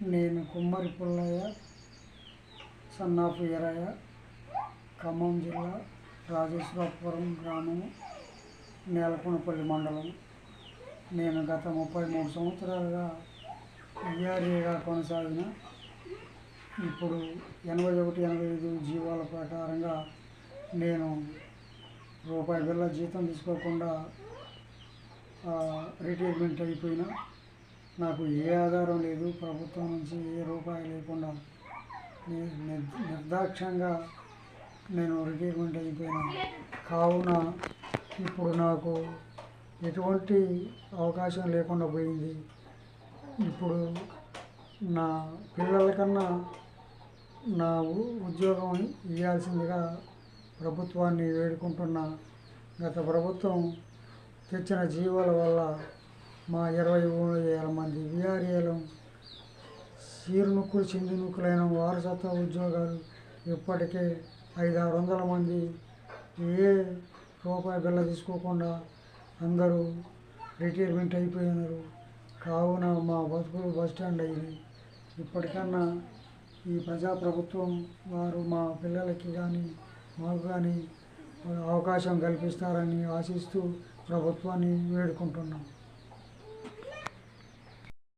నేను కుమ్మరి పుల్లయ్య సన్నాపు ఎరయ్య ఖమ్మం జిల్లా రాజేశ్వరపురం గ్రామం నేలకొనపల్లి మండలం. నేను గత ముప్పై మూడు సంవత్సరాలుగా విఆర్ఏగా కొనసాగిన ఇప్పుడు ఎనభై ఒకటి ఎనభై ఐదు జీవాల ప్రకారంగా నేను రూపాయి బిళ్ళ జీతం తీసుకోకుండా రిటైర్మెంట్ అయిపోయినా నాకు ఏ ఆధారం లేదు ప్రభుత్వం నుంచి ఏ రూపాయి లేకుండా ని- నిర్దాక్ష్యంగా నేను రిటైర్మెంట్ అయిపోయినా. కావున ఇప్పుడు నాకు ఎటువంటి అవకాశం లేకుండా పోయింది. ఇప్పుడు నా పిల్లల కన్నా నా ఉ- ఉద్యోగం ఇవ్వాల్సిందిగా ప్రభుత్వాన్ని వేడుకుంటున్నా. గత ప్రభుత్వం తెచ్చిన జీవోల వల్ల మా ఇరవై మూడు వేల మంది విఆర్ఏలు సీరునుక్కులు చిందినుక్కులైన వారసత్వ ఉద్యోగాలు ఇప్పటికే ఐదు ఆరు వందల మంది ఏ రూపాయి బిల్ల తీసుకోకుండా అందరూ రిటైర్మెంట్ అయిపోయినారు. కావున మా బతుకులు బస్ స్టాండ్ అయింది ఇప్పటికన్నా ఈ ప్రజాప్రభుత్వం వారు మా పిల్లలకి కానీ మాకు కానీ అవకాశం కల్పిస్తారని ఆశిస్తూ ప్రభుత్వాన్ని వేడుకుంటున్నాం.